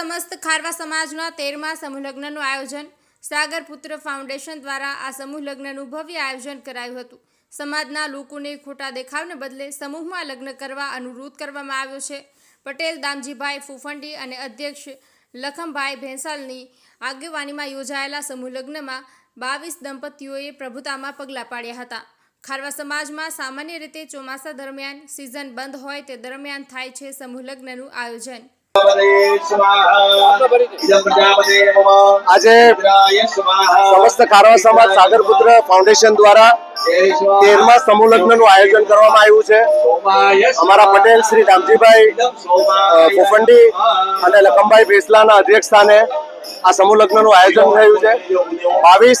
ખારવા સમાજના તેરમા સમૂહ લગ્નનું આયોજન સાગર પુત્ર ફાઉન્ડેશન દ્વારા આ સમૂહ લગ્નનું ભવ્ય આયોજન કરાયું હતું. સમાજના લોકોને ખોટા દેખાવને બદલે સમૂહમાં લગ્ન કરવા અનુરોધ કરવામાં આવ્યો છે. પટેલ, દામજીભાઈ ફૂફંડી અને અધ્યક્ષ લખમભાઈ ભેંસાલની આગેવાનીમાં યોજાયેલા સમૂહ લગ્નમાં બાવીસ દંપતીઓએ પ્રભુતામાં પગલાં પાડ્યા હતા. ખારવા સમાજમાં સામાન્ય રીતે ચોમાસા દરમિયાન સિઝન બંધ હોય તે દરમિયાન થાય છે સમૂહ લગ્નનું આયોજન. આજે સમસ્ત ખારવા સમાજ સાગરપુત્ર ફાઉન્ડેશન દ્વારા તેરમા સમૂહ લગ્નનું આયોજન કરવામાં આવ્યું છે. અમારા પટેલ શ્રી રામજીભાઈ પોફંડી અને લખમભાઈ ભેસલાના અધ્યક્ષ સ્થાને આ સમૂહ લગ્નનું આયોજન થયું છે. બાવીસ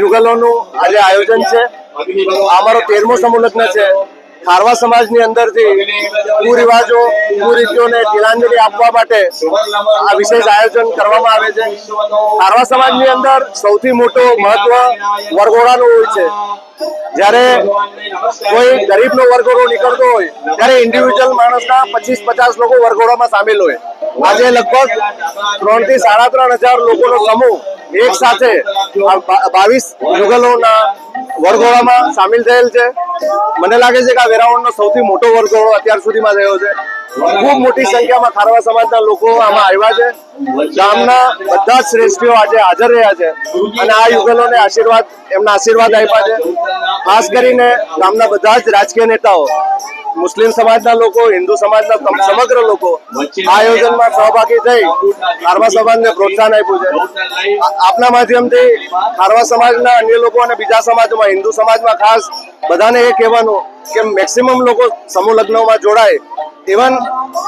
યુગલોનું આજે આયોજન છે. આ અમારો તેરમો સમૂહ લગ્ન છે. ખારવા સમાજની અંદરથી કુરિવાજો કુરીતિઓને તિલાંજલિ આપવા માટે આ વિશેષ આયોજન કરવામાં આવે છે. ખારવા સમાજની અંદર સૌથી મોટો મહત્વ વરઘોડાનું હોય છે. જ્યારે કોઈ ગરીબનો વરઘોડો નીકળતો હોય, ત્યારે ઇન્ડિવિજ્યુઅલ માણસના પચીસ, પચાસ લોકો વરઘોડામાં સામેલ હોય. આજે લગભગ ત્રણથી સાડા ત્રણ હજાર લોકોનો સમૂહ એક સાથે બાવીસ યુગલોના વરઘોડામાં સામેલ થયેલ છે. મને લાગે છે કે આ વેરાવળનો સૌથી મોટો વર્ગોળો અત્યાર સુધીમાં થયો છે. ખૂબ મોટી સંખ્યામાં ખારવા સમાજના લોકો આમાં આવ્યા છે. ગામના બધા જ શ્રેષ્ઠીઓ આજે હાજર રહ્યા છે. અને આ યુગલોને આશીર્વાદ, એમના આશીર્વાદ આપ્યા છે. ખાસ કરીને ગામના બધા જ રાજકીય નેતાઓ મુસ્લિમ સમાજના લોકો હિન્દુ સમાજના સમગ્ર લોકો આ આયોજનમાં સહભાગી થઈ ખારવા સમાજને પ્રોત્સાહન આપ્યું છે. આપના માધ્યમથી ખારવા સમાજના અન્ય લોકો અને બીજા સમાજમાં હિન્દુ સમાજમાં ખાસ બધાને એ કહેવાનું કે મેક્સિમમ લોકો સમૂહ લગ્નમાં જોડાય. ઇવન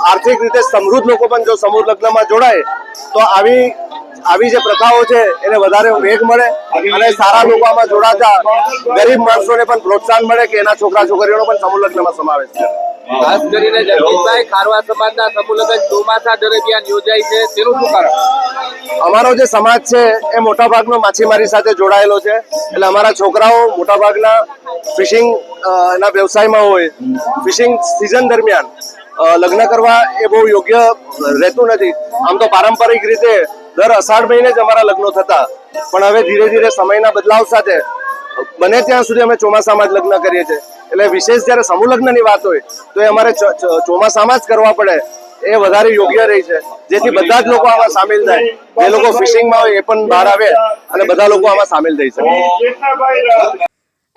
આર્થિક રીતે સમૃદ્ધ લોકો પણ જો સમૂહ લગ્નમાં જોડાય તો આવી આવી જે પ્રથાઓ છે એને વધારે વેગ મળે અને સારા લોકો આમાં જોડાતા ગરીબ માણસોને પણ પ્રોત્સાહન મળે કે એના છોકરા છોકરીઓનો પણ સમૂહ લગ્નમાં સમાવેશ છે. ખાસ કરીને જગદીશભાઈ ખારવા સમાજના સમૂહ લગ્ન ચોમાસા દરમિયાન યોજાય છે તેનું શું કારણ? અમારો જે સમાજ છે એ મોટા ભાગનો માછીમારી સાથે જોડાયેલો છે. એટલે અમારા છોકરાઓ મોટા ભાગના ફિશિંગ ના વ્યવસાયમાં હોય ફિશિંગ સિઝન દરમિયાન લગ્ન કરવા એ બહુ યોગ્ય રહેતું નથી. આમ તો પારંપરિક રીતે દર અષાઢ મહિને જ અમારા લગ્નો થતા. પણ હવે ધીરે ધીરે સમયના બદલાવ સાથે બને ત્યાં સુધી અમે ચોમાસામાં જ લગ્ન કરીએ છીએ. એટલે વિશેષ જ્યારે સમૂહ લગ્નની વાત હોય, તો એ અમારે ચોમાસામાં જ કરવા પડે. એ વધારે યોગ્ય રહી છે. જેથી બધા જ લોકો આમાં સામેલ થાય. જે લોકો ફિશિંગમાં હોય એ પણ બહાર આવે અને બધા લોકો આમાં સામેલ થઈ શકે.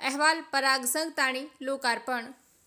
અહેવાલ પરાગ સંગતાણી લોકાર્પણ.